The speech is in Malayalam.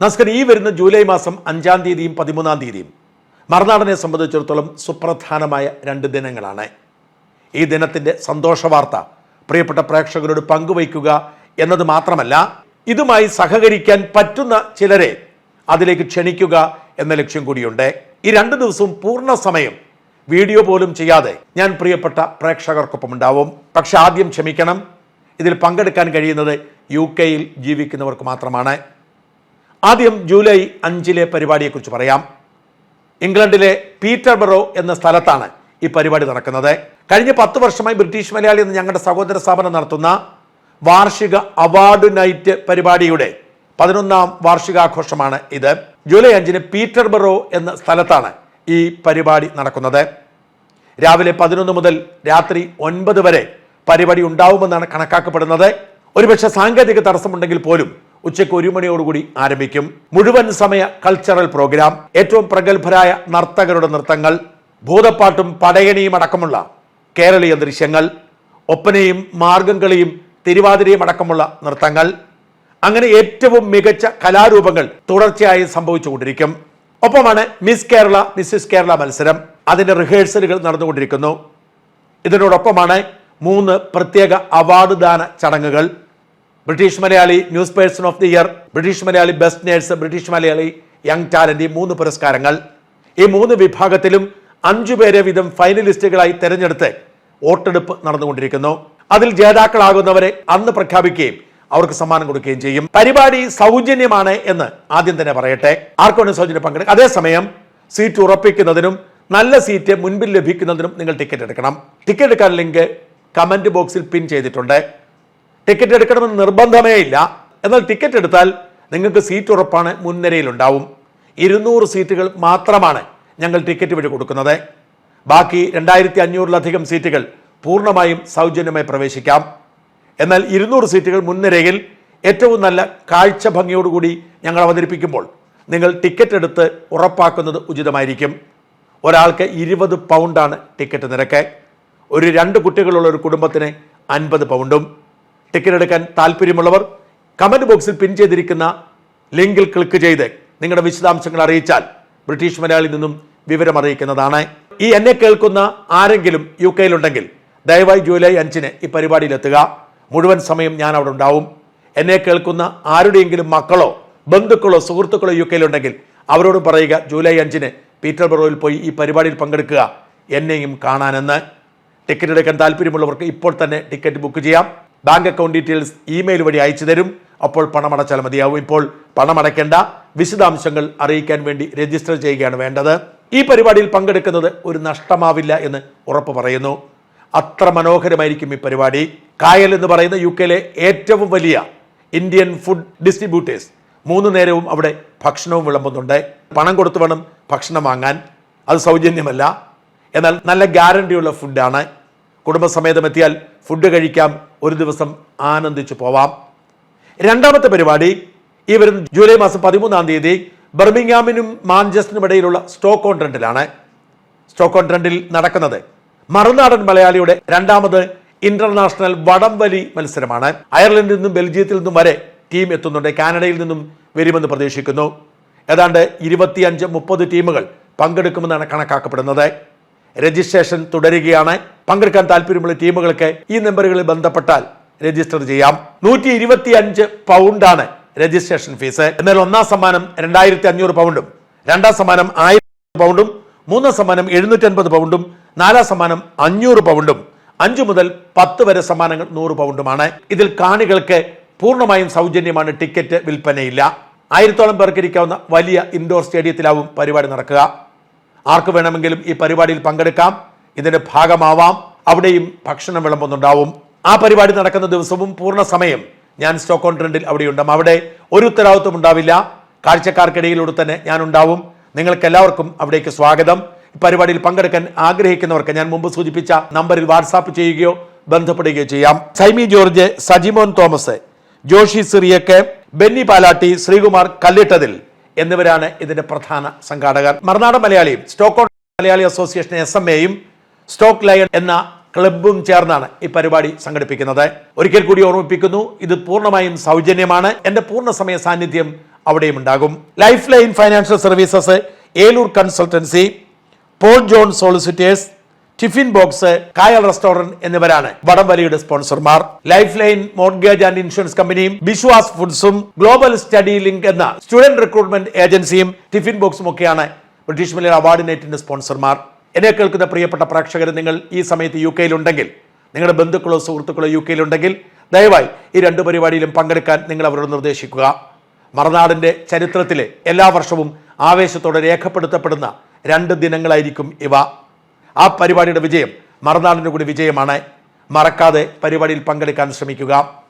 നമസ്കാരം ഈ വരുന്ന ജൂലൈ മാസം അഞ്ചാം തീയതിയും പതിമൂന്നാം തീയതിയും മറുനാടനെ സംബന്ധിച്ചിടത്തോളം സുപ്രധാനമായ രണ്ട് ദിനങ്ങളാണ്. ഈ ദിനത്തിന്റെ സന്തോഷ വാർത്ത പ്രിയപ്പെട്ട പ്രേക്ഷകരോട് പങ്കുവയ്ക്കുക എന്നത് മാത്രമല്ല ഇതുമായി സഹകരിക്കാൻ പറ്റുന്ന ചിലരെ അതിലേക്ക് ക്ഷണിക്കുക എന്ന ലക്ഷ്യം കൂടിയുണ്ട്. ഈ രണ്ട് ദിവസവും പൂർണ സമയം വീഡിയോ പോലും ചെയ്യാതെ ഞാൻ പ്രിയപ്പെട്ട പ്രേക്ഷകർക്കൊപ്പം ഉണ്ടാവും. പക്ഷെ ആദ്യം ക്ഷമിക്കണം. ഇതിൽ പങ്കെടുക്കാൻ കഴിയുന്നത് യു കെയിൽ ജീവിക്കുന്നവർക്ക് മാത്രമാണ്. ആദ്യം ജൂലൈ അഞ്ചിലെ പരിപാടിയെക്കുറിച്ച് പറയാം. ഇംഗ്ലണ്ടിലെ പീറ്റർബറോ എന്ന സ്ഥലത്താണ് ഈ പരിപാടി നടക്കുന്നത്. കഴിഞ്ഞ പത്ത് വർഷമായി ബ്രിട്ടീഷ് മലയാളി എന്ന ഞങ്ങളുടെ സഹോദര സ്ഥാപനം നടത്തുന്ന വാർഷിക അവാർഡ് നൈറ്റ് പരിപാടിയുടെ പതിനൊന്നാം വാർഷികാഘോഷമാണ് ഇത്. ജൂലൈ അഞ്ചിന് പീറ്റർബറോ എന്ന സ്ഥലത്താണ് ഈ പരിപാടി നടക്കുന്നത്. രാവിലെ പതിനൊന്ന് മുതൽ രാത്രി ഒൻപത് വരെ പരിപാടി ഉണ്ടാവുമെന്നാണ് കണക്കാക്കപ്പെടുന്നത്. ഒരുപക്ഷെ സാങ്കേതിക തടസ്സമുണ്ടെങ്കിൽ പോലും ഉച്ചയ്ക്ക് ഒരു മണിയോടുകൂടി ആരംഭിക്കും. മുഴുവൻ സമയ കൾച്ചറൽ പ്രോഗ്രാം ഏറ്റവും പ്രഗത്ഭരായ നർത്തകരുടെ നൃത്തങ്ങൾ ഭൂതപ്പാട്ടും പടയണിയും അടക്കമുള്ള കേരളീയ ദൃശ്യങ്ങൾ ഒപ്പനയും മാർഗംകളിയും തിരുവാതിരയും അടക്കമുള്ള നൃത്തങ്ങൾ. അങ്ങനെ ഏറ്റവും മികച്ച കലാരൂപങ്ങൾ തുടർച്ചയായി സംഭവിച്ചുകൊണ്ടിരിക്കും. ഒപ്പമാണ് മിസ് കേരള മിസ്സിസ് കേരള മത്സരം. അതിന്റെ റിഹേഴ്സലുകൾ നടന്നുകൊണ്ടിരിക്കുന്നു. ഇതിനോടൊപ്പമാണ് മൂന്ന് പ്രത്യേക അവാർഡ് ദാന ചടങ്ങുകൾ. British Malayali news person of the year British Malayali best nurse British Malayali young talent ഈ മൂന്ന് പുരസ്കാരങ്ങൾ. ഈ മൂന്ന് വിഭാഗത്തിലും അഞ്ചു പേരെ വീതം ഫൈനലിസ്റ്റുകളായി തെരഞ്ഞെടുത്ത് വോട്ടെടുപ്പ് നടന്നുകൊണ്ടിരിക്കുന്നു. അതിൽ ജേതാക്കളാകുന്നവരെ അന്ന് പ്രഖ്യാപിക്കുകയും അവർക്ക് സമ്മാനം കൊടുക്കുകയും ചെയ്യും. പരിപാടി സൗജന്യമാണ് എന്ന് ആദ്യം തന്നെ പറയട്ടെ. ആർക്കും സൗജന്യം പങ്കെടുക്കും അതേസമയം സീറ്റ് ഉറപ്പിക്കുന്നതിനും നല്ല സീറ്റ് മുൻപിൽ ലഭിക്കുന്നതിനും നിങ്ങൾ ടിക്കറ്റ് എടുക്കണം. ടിക്കറ്റ് എടുക്കാൻ ലിങ്ക് കമന്റ് ബോക്സിൽ പിൻ ചെയ്തിട്ടുണ്ട്. ടിക്കറ്റ് എടുക്കണമെന്ന് നിർബന്ധമേ ഇല്ല. എന്നാൽ ടിക്കറ്റ് എടുത്താൽ നിങ്ങൾക്ക് സീറ്റ് ഉറപ്പാണ് മുൻനിരയിലുണ്ടാവും. ഇരുന്നൂറ് സീറ്റുകൾ മാത്രമാണ് ഞങ്ങൾ ടിക്കറ്റ് വഴി കൊടുക്കുന്നത്. ബാക്കി രണ്ടായിരത്തി അഞ്ഞൂറിലധികം സീറ്റുകൾ പൂർണമായും സൗജന്യമായി പ്രവേശിക്കാം. എന്നാൽ ഇരുന്നൂറ് സീറ്റുകൾ മുൻനിരയിൽ ഏറ്റവും നല്ല കാഴ്ച ഭംഗിയോടുകൂടി ഞങ്ങൾ അവതരിപ്പിക്കുമ്പോൾ നിങ്ങൾ ടിക്കറ്റ് എടുത്ത് ഉറപ്പാക്കുന്നത് ഉചിതമായിരിക്കും. ഒരാൾക്ക് ഇരുപത് പൗണ്ടാണ് ടിക്കറ്റ് നിരക്ക്. ഒരു രണ്ട് കുട്ടികളുള്ള ഒരു കുടുംബത്തിന് അൻപത് പൗണ്ടും. ടിക്കറ്റ് എടുക്കാൻ താല്പര്യമുള്ളവർ കമന്റ് ബോക്സിൽ പിൻ ചെയ്തിരിക്കുന്ന ലിങ്കിൽ ക്ലിക്ക് ചെയ്ത് നിങ്ങളുടെ വിശദാംശങ്ങൾ അറിയിച്ചാൽ ബ്രിട്ടീഷ് മലയാളി നിന്നും വിവരം അറിയിക്കുന്നതാണ്. ഈ എന്നെ കേൾക്കുന്ന ആരെങ്കിലും യു കെയിലുണ്ടെങ്കിൽ ദയവായി ജൂലൈ അഞ്ചിന് ഈ പരിപാടിയിലെത്തുക. മുഴുവൻ സമയം ഞാൻ അവിടെ ഉണ്ടാവും. എന്നെ കേൾക്കുന്ന ആരുടെയെങ്കിലും മക്കളോ ബന്ധുക്കളോ സുഹൃത്തുക്കളോ യു കെയിലുണ്ടെങ്കിൽ അവരോട് പറയുക ജൂലൈ അഞ്ചിന് പീറ്റർ ബറോയിൽ പോയി ഈ പരിപാടിയിൽ പങ്കെടുക്കുക. എന്നെയും കാണാനെന്ന്. ടിക്കറ്റ് എടുക്കാൻ താല്പര്യമുള്ളവർക്ക് ഇപ്പോൾ തന്നെ ടിക്കറ്റ് ബുക്ക് ചെയ്യാം. ബാങ്ക് അക്കൗണ്ട് ഡീറ്റെയിൽസ് ഇമെയിൽ വഴി അയച്ചു തരും. അപ്പോൾ പണമടച്ചാൽ മതിയാവും. ഇപ്പോൾ പണമടയ്ക്കേണ്ട വിശദാംശങ്ങൾ അറിയിക്കാൻ വേണ്ടി രജിസ്റ്റർ ചെയ്യുകയാണ് വേണ്ടത്. ഈ പരിപാടിയിൽ പങ്കെടുക്കുന്നത് ഒരു നഷ്ടമാവില്ല എന്ന് ഉറപ്പ് പറയുന്നു. അത്ര മനോഹരമായിരിക്കും ഈ പരിപാടി. കായൽ എന്ന് പറയുന്ന യു കെയിലെ ഏറ്റവും വലിയ ഇന്ത്യൻ ഫുഡ് ഡിസ്ട്രിബ്യൂട്ടേഴ്സ് മൂന്ന് നേരവും അവിടെ ഭക്ഷണവും വിളമ്പുന്നുണ്ട്. പണം കൊടുത്തു വേണം ഭക്ഷണം വാങ്ങാൻ. അത് സൗജന്യമല്ല. എന്നാൽ നല്ല ഗ്യാരണ്ടിയുള്ള ഫുഡാണ്. കുടുംബസമേതം എത്തിയാൽ ഫുഡ് കഴിക്കാം. ഒരു ദിവസം ആനന്ദിച്ചു പോവാം. രണ്ടാമത്തെ പരിപാടി ഈ വരുന്ന ജൂലൈ മാസം പതിമൂന്നാം തീയതി ബർമിംഗാമിനും മാഞ്ചസ്റ്ററിനും ഇടയിലുള്ള സ്റ്റോക്ക് ഓൺ ട്രെൻഡിലാണ്. സ്റ്റോക്ക് ഓൺ ട്രെൻഡിൽ നടക്കുന്നത് മറുനാടൻ മലയാളിയുടെ രണ്ടാമത് ഇന്റർനാഷണൽ വടംവലി മത്സരമാണ്. അയർലൻഡിൽ നിന്നും ബെൽജിയത്തിൽ നിന്നും വരെ ടീം എത്തുന്നുണ്ട്. കാനഡയിൽ നിന്നും വരുമെന്ന് പ്രതീക്ഷിക്കുന്നു. ഏതാണ്ട് ഇരുപത്തിയഞ്ച് മുപ്പത് ടീമുകൾ പങ്കെടുക്കുമെന്നാണ് കണക്കാക്കപ്പെടുന്നത്. രജിസ്ട്രേഷൻ തുടരുകയാണ്. പങ്കെടുക്കാൻ താല്പര്യമുള്ള ടീമുകൾക്ക് ഈ നമ്പറുകളിൽ ബന്ധപ്പെട്ടാൽ രജിസ്റ്റർ ചെയ്യാം. നൂറ്റി ഇരുപത്തി അഞ്ച് പൗണ്ടാണ് രജിസ്ട്രേഷൻ ഫീസ്. എന്നാൽ ഒന്നാം സമ്മാനം രണ്ടായിരത്തി അഞ്ഞൂറ് പൗണ്ടും രണ്ടാം സമ്മാനം ആയിരം പൗണ്ടും മൂന്നാം സമ്മാനം എഴുന്നൂറ്റി അൻപത് പൗണ്ടും നാലാം സമ്മാനം അഞ്ഞൂറ് പൗണ്ടും അഞ്ചു മുതൽ പത്ത് വരെ സമ്മാനങ്ങൾ നൂറ് പൗണ്ടുമാണ്. ഇതിൽ കാണികൾക്ക് പൂർണമായും സൗജന്യമാണ് ടിക്കറ്റ് വിൽപ്പനയില്ല. ആയിരത്തോളം പേർക്കിരിക്കാവുന്ന വലിയ ഇൻഡോർ സ്റ്റേഡിയത്തിലാവും പരിപാടി നടക്കുക. ആർക്ക് വേണമെങ്കിലും ഈ പരിപാടിയിൽ പങ്കെടുക്കാം. ഇതിന്റെ ഭാഗമാവാം. അവിടെയും ഭക്ഷണം വിളമ്പുന്നുണ്ടാവും. ആ പരിപാടി നടക്കുന്ന ദിവസവും പൂർണ സമയം ഞാൻ സ്റ്റോക്ക് ഓൺ ട്രെൻഡിൽ അവിടെ അവിടെയുണ്ടാവും. അവിടെ ഒരു ഉത്തരവാദിത്വം ഉണ്ടാവില്ല. കാഴ്ചക്കാർക്കിടയിലൂടെ തന്നെ ഞാൻ ഉണ്ടാവും നിങ്ങൾക്ക് എല്ലാവർക്കും അവിടേക്ക് സ്വാഗതം. പരിപാടിയിൽ പങ്കെടുക്കാൻ ആഗ്രഹിക്കുന്നവർക്ക് ഞാൻ മുമ്പ് സൂചിപ്പിച്ച നമ്പറിൽ വാട്സാപ്പ് ചെയ്യുകയോ ബന്ധപ്പെടുകയോ ചെയ്യാം. സൈമി ജോർജ് സജിമോൻ തോമസ് ജോഷി സിറിയക്ക് ബെന്നി പാലാട്ടി ശ്രീകുമാർ കല്ലിട്ടതിൽ എന്നിവരാണ് ഇതിന്റെ പ്രധാന സംഘാടകർ. മറുനാടൻ മലയാളിയും Stoke Malayali association S M എയും സ്റ്റോക്ക് ലയൺ എന്ന ക്ലബും ചേർന്നാണ് ഈ പരിപാടി സംഘടിപ്പിക്കുന്നത്. ഒരിക്കൽ കൂടി ഓർമ്മിപ്പിക്കുന്നു ഇത് പൂർണമായും സൗജന്യമാണ്. എന്റെ പൂർണ സമയ സാന്നിധ്യം അവിടെയും ഉണ്ടാകും. Life line financial services Eloor consultancy Paul John solicitors tiffin box Kayal restaurant എന്നിവരാണ് വടംവലിയുടെ സ്പോൺസർമാർ. Life line mortgage and insurance കമ്പനിയും വിശ്വാസ് ഫുഡ്സും ഗ്ലോബൽ സ്റ്റഡി ലിങ്ക് എന്ന സ്റ്റുഡന്റ് റിക്രൂട്ട്മെന്റ് ഏജൻസിയും ടിഫിൻ ബോക്സും ഒക്കെയാണ് ബ്രിട്ടീഷ് മലയാള അവാർഡ് നൈറ്റിന്റെ സ്പോൺസർമാർ. എന്നെ കേൾക്കുന്ന പ്രിയപ്പെട്ട പ്രേക്ഷകർ നിങ്ങൾ ഈ സമയത്ത് യു കെയിലുണ്ടെങ്കിൽ നിങ്ങളുടെ ബന്ധുക്കളോ സുഹൃത്തുക്കളോ യു കെയിലുണ്ടെങ്കിൽ ദയവായി ഈ രണ്ട് പരിപാടിയിലും പങ്കെടുക്കാൻ നിങ്ങൾ അവരോട് നിർദ്ദേശിക്കുക. മറുനാടിന്റെ ചരിത്രത്തിലെ എല്ലാ വർഷവും ആവേശത്തോടെ രേഖപ്പെടുത്തപ്പെടുന്ന രണ്ട് ദിനങ്ങളായിരിക്കും ഇവ. ആ പരിപാടിയുടെ വിജയം മറുനാടിന്റെ കൂടി വിജയമാണ്. മറക്കാതെ പരിപാടിയിൽ പങ്കെടുക്കാൻ ശ്രമിക്കുക.